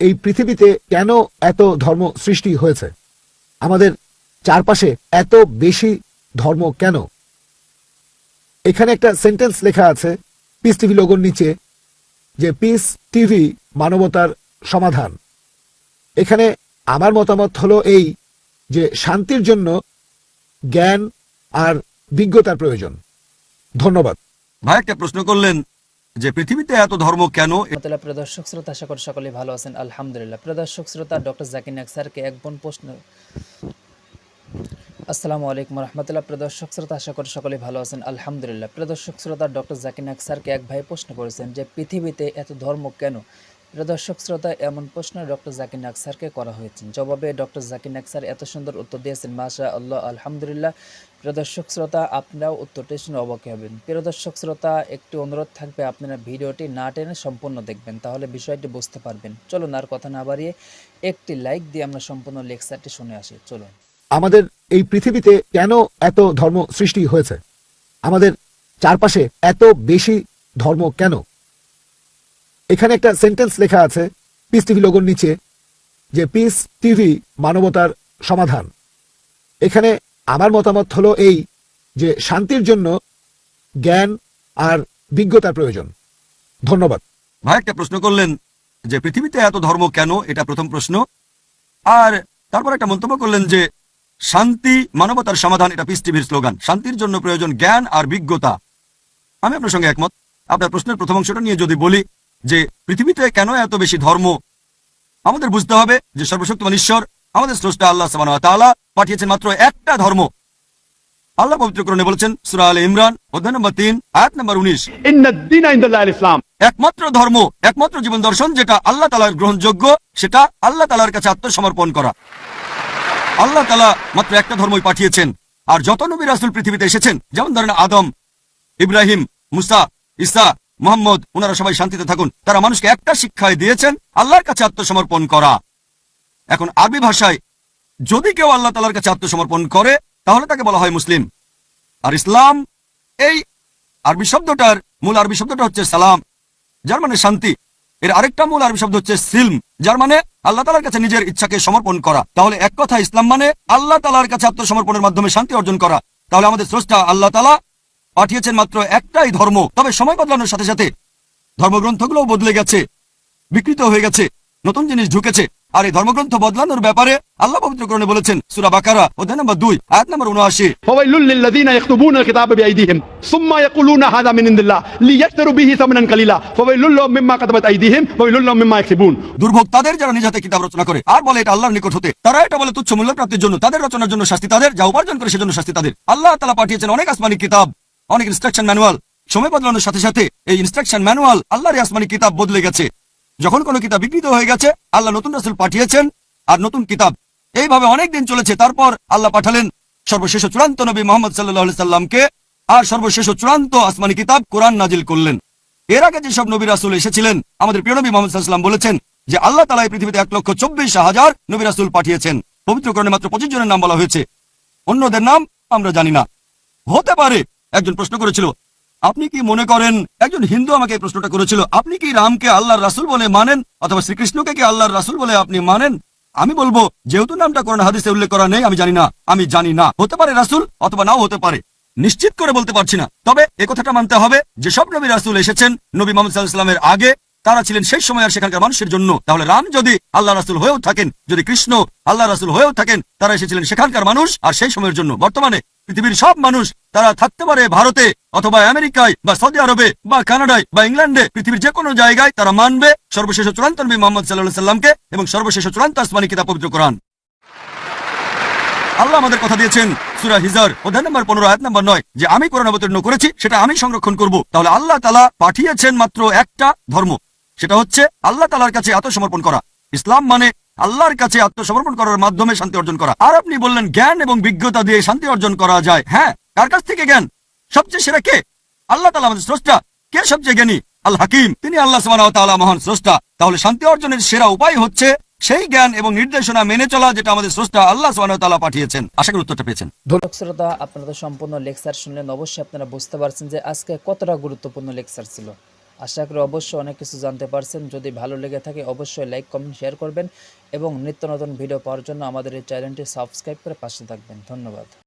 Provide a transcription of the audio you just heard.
এই পৃথিবীতে কেন এত ধর্ম সৃষ্টি হয়েছে? আমাদের চারপাশে এত বেশি ধর্ম কেন? এখানে একটা সেন্টেন্স লেখা আছে পিস টিভি লোগোর নিচে, যে পিস টিভি মানবতার সমাধান। এখানে আমার মতামত হলো এই যে শান্তির জন্য জ্ঞান আর বিজ্ঞতার প্রয়োজন। ধন্যবাদ। ভাই, একটা প্রশ্ন করলেন যে পৃথিবীতে এত ধর্ম কেন? প্রিয় দর্শক শ্রোতা আশা করি সকলেই ভালো আছেন, আলহামদুলিল্লাহ। প্রিয় দর্শক শ্রোতা ডক্টর জাকির নায়ক স্যারকে এক বোন প্রশ্ন। আসসালামু আলাইকুম রহমতুল্লাহ। প্রিয় দর্শক শ্রোতা আশা করি সকলেই ভালো আছেন, আলহামদুলিল্লাহ। প্রিয় দর্শক শ্রোতা ডক্টর জাকির স্যার স্যারকে এক ভাই প্রশ্ন করেছেন যে, পৃথিবীতে এত ধর্ম কেন? প্রিয় দর্শক শ্রোতা, এমন প্রশ্ন ডক্টর জাকির নায়ক স্যারকে করা হয়েছে। জবাবে ডক্টর জাকির নায়ক স্যার এত সুন্দর উত্তর দিয়েছেন মাশা আল্লাহ আলহামদুলিল্লাহ। প্রিয় দর্শক শ্রোতা আপনারাও উত্তরটি শুনে অবাক হবেন। প্রিয় দর্শক শ্রোতা, একটি অনুরোধ থাকবে, আপনারা ভিডিওটি না টেনে সম্পূর্ণ দেখবেন, তাহলে বিষয়টি বুঝতে পারবেন। চলুন আর কথা না বাড়িয়ে একটি লাইক দিয়ে আমরা সম্পূর্ণ লেকচারটি শুনে আসি। চলুন। আমাদের এই পৃথিবীতে কেন এত ধর্ম সৃষ্টি হয়েছে? আমাদের চারপাশে এত বেশি ধর্ম কেন? এখানে একটা সেন্টেন্স লেখা আছে পিস টিভি লোগোর নিচে, যে পিস টিভি মানবতার সমাধান। এখানে আমার মতামত হলো এই, যে শান্তির জন্য জ্ঞান আর বিজ্ঞতার প্রয়োজন। ধন্যবাদ। ভাই, একটা প্রশ্ন করলেন যে পৃথিবীতে এত ধর্ম কেন? এটা প্রথম প্রশ্ন। আর তারপর একটা মন্তব্য করলেন যে শান্তি মানবতার সমাধান, এটা পিস টিভির স্লোগান। শান্তির জন্য প্রয়োজন জ্ঞান আর বিজ্ঞতা। আমি আপনার সঙ্গে একমত। আপনার প্রশ্নের প্রথম অংশটা নিয়ে যদি বলি যে পৃথিবীতে কেন এত বেশি ধর্ম? আমাদের বুঝতে হবে যে সর্বশক্তিমান ঈশ্বর আমাদের স্রষ্টা আল্লাহ সামানা পাঠিয়েছেন মাত্র একটা ধর্ম। আল্লাহ পবিত্রকরণে বলেছেন সুরা আল ইমরান অধ্যায় নম্বর তিন আয়াত নম্বর উনিশ। ইসলাম। একমাত্র ধর্ম একমাত্র জীবন দর্শন যেটা আল্লাহ তালার গ্রহণযোগ্য সেটা আল্লাহ তালার কাছে আত্মসমর্পণ করা। আল্লাহ তালা মাত্র একটা ধর্মই পাঠিয়েছেন আর যত নবী রাসুল পৃথিবীতে এসেছেন যেমন ধরেন আদম ইব্রাহিম মুসা ইসা মোহাম্মদ ওনারা সবাই শান্তিতে থাকুন। তারা মানুষকে একটা শিক্ষায় দিয়েছেন, আল্লাহর কাছে আত্মসমর্পণ করা। এখন আরবি ভাষায় যদি কেউ আল্লাহ তালার কাছে আত্মসমর্পণ করে, তাহলে তাকে বলা হয় মুসলিম। আর ইসলাম, এই আরবি শব্দটার মূল আরবি শব্দটা হচ্ছে সালাম, যার মানে শান্তি। এর আরেকটা মূল আরবি শব্দ হচ্ছে সিলম, যার মানে আল্লাহ তালার কাছে নিজের ইচ্ছাকে সমর্পণ করা। তাহলে এক কথা, ইসলাম মানে আল্লাহ তালার কাছে আত্মসমর্পণের মাধ্যমে শান্তি অর্জন করা। তাহলে আমাদের স্রষ্টা আল্লাহ তালা পাঠিয়েছেন মাত্র একটাই ধর্ম। তবে সময় বদলানোর সাথে সাথে ধর্মগ্রন্থগুলো বদলে গেছে বিকৃত হয়ে গেছে নতুন জিনিস ঢুকেছে। আর এই ধর্মগ্রন্থ বদলানোর ব্যাপারে আল্লাহ পবিত্রকরণে বলেছেন সুরা বাকারা অধ্যায় নম্বর দুই আয়াত নম্বর উনআশি। ফাওয়াইলুল লিল্লাযীনা ইয়াকতুবুনা কিতাবা বিআইদিহিম সুম্মা ইয়াকুলুনা হাযা মিন ইনদিল্লাহ লিইয়াশতারু বিহি সামানান কালিলা। ফাওয়াইলুল লাহুম মিম্মা কাতাবাত আইদিহিম ওয়াইলুল লাহুম মিম্মা ইয়াকসিবুন। দুর্ভোগ তাদের যারা নিজাতে কিতাব রচনা করে আর বলে এটা আল্লাহর নিকট হতে তারা এটা বলে তুচ্ছ মূল্য প্রাপ্তির জন্য তাদের রচনার জন্য শাস্তি তাদের যা উপার্জন করে সেজন্য শাস্তি তাদের। আল্লাহ তাআলা পাঠিয়েছেন অনেক আসমানি কিতাব। অনেক ইনস্ট্রাকশন ম্যানুয়াল সময় বদলানোর সাথে সাথে এই ইনস্ট্রাকশন ম্যানুয়াল আল্লাহর আসমানি কিতাব বদলে গেছে। যখন কোনো কিতাব বিকৃত হয়ে গেছে, আল্লাহ নতুন রাসুল পাঠিয়েছেন আর নতুন কিতাব। এইভাবে অনেক দিন চলেছে, তারপর আল্লাহ পাঠালেন সর্বশেষ চূড়ান্ত নবী মোহাম্মদ সাল্লাহ সাল্লামকে আর সর্বশেষ চূড়ান্ত আসমানি কিতাব কোরআন নাজিল করলেন। এর আগে যেসব নবী রাসুল এসেছিলেন, আমাদের প্রিয় নবী মোহাম্মদ সাল্লাম বলেছেন যে আল্লাহ তালা এই পৃথিবীতে এক লক্ষ চব্বিশ হাজার নবী রাসুল পাঠিয়েছেন। পবিত্রকরণে মাত্র পঁচিশ জনের নাম বলা হয়েছে। অন্যদের নাম আমরা জানি না। হতে পারে একজন প্রশ্ন করেছিল, আপনি কি মনে করেন, একজন হিন্দু আমাকে এই প্রশ্নটা করেছিল, আপনি কি রামকে আল্লাহর রাসুল বলে মানেন অথবা শ্রীকৃষ্ণকে কি আল্লাহর রাসুল বলে আপনি মানেন? আমি বলব, যেহেতু নামটা কোরআন হাদিসে উল্লেখ করা নেই, আমি জানি না, আমি জানি না। হতে পারে রাসুল অথবা নাও হতে পারে। নিশ্চিত করে বলতে পারছি না। তবে এ কথাটা মানতে হবে যে সব নবী রাসুল এসেছেন, নবী মোহাম্মদ সাল্লাহামের আগে, তারা ছিলেন সেই সময় আর সেখানকার মানুষের জন্য। তাহলে রাম যদি আল্লাহ রাসুল হয়েও থাকেন, যদি কৃষ্ণ আল্লাহ রাসুল হয়েও থাকেন, তারা এসেছিলেন সেখানকার মানুষ আর সেই সময়ের জন্য। বর্তমানে পৃথিবীর সব মানুষ তারা থাকতে পারে ভারতে অথবা আমেরিকায় বা সৌদি আরবে বা কানাডায় বা ইংল্যান্ডে। পৃথিবীর যে কোনো জায়গায় তারা মানবে সর্বশেষ চূড়ান্ত নবী মোহাম্মদ সাল্লাহ সাল্লামকে এবং সর্বশেষ চূড়ান্ত আসমানি কিতাব পবিত্র কোরআন। আল্লাহ আমাদের কথা দিয়েছেন সুরা হিজার, অধ্যায় নম্বর পনেরো, আয়াত নম্বর নয়, যে আমি কোরআন অবতীর্ণ করেছি, সেটা আমি সংরক্ষণ করব। তাহলে আল্লাহ তালা পাঠিয়েছেন মাত্র একটা ধর্ম, সেটা হচ্ছে আল্লাহ তালার কাছে আত্মসমর্পণ করা। ইসলাম মানে আল্লাহর কাছে আত্মসমর্পণ করার মাধ্যমে শান্তি অর্জন করা। আর আপনি বললেন, জ্ঞান এবং বিজ্ঞতা দিয়ে শান্তি অর্জন করা যায়। হ্যাঁ কার কাছ থেকে জ্ঞান? সবচেয়ে সেরা কে? আল্লাহ তালা আমাদের স্রষ্টা। কে সবচেয়ে জ্ঞানী? আল হাকিম। তিনি আল্লাহ সুবাহ মহান স্রষ্টা। তাহলে শান্তি অর্জনের সেরা উপায় হচ্ছে সেই জ্ঞান এবং নির্দেশনা মেনে চলা, যেটা আমাদের স্রষ্টা আল্লাহ সুবাহ পাঠিয়েছেন। আশা করি উত্তরটা পেয়েছেন। দর্শক শ্রোতা আপনারা সম্পূর্ণ লেকচার শুনলেন অবশ্যই আপনারা বুঝতে পারছেন যে আজকে কতটা গুরুত্বপূর্ণ লেকচার ছিল। আশা করি অবশ্যই অনেক কিছু জানতে পারছেন। যদি ভালো লেগে থাকে অবশ্যই লাইক, কমেন্ট, শেয়ার করবেন এবং নিত্য নতুন ভিডিও পাওয়ার জন্য আমাদের এই চ্যানেলটি সাবস্ক্রাইব করে পাশে থাকবেন। ধন্যবাদ।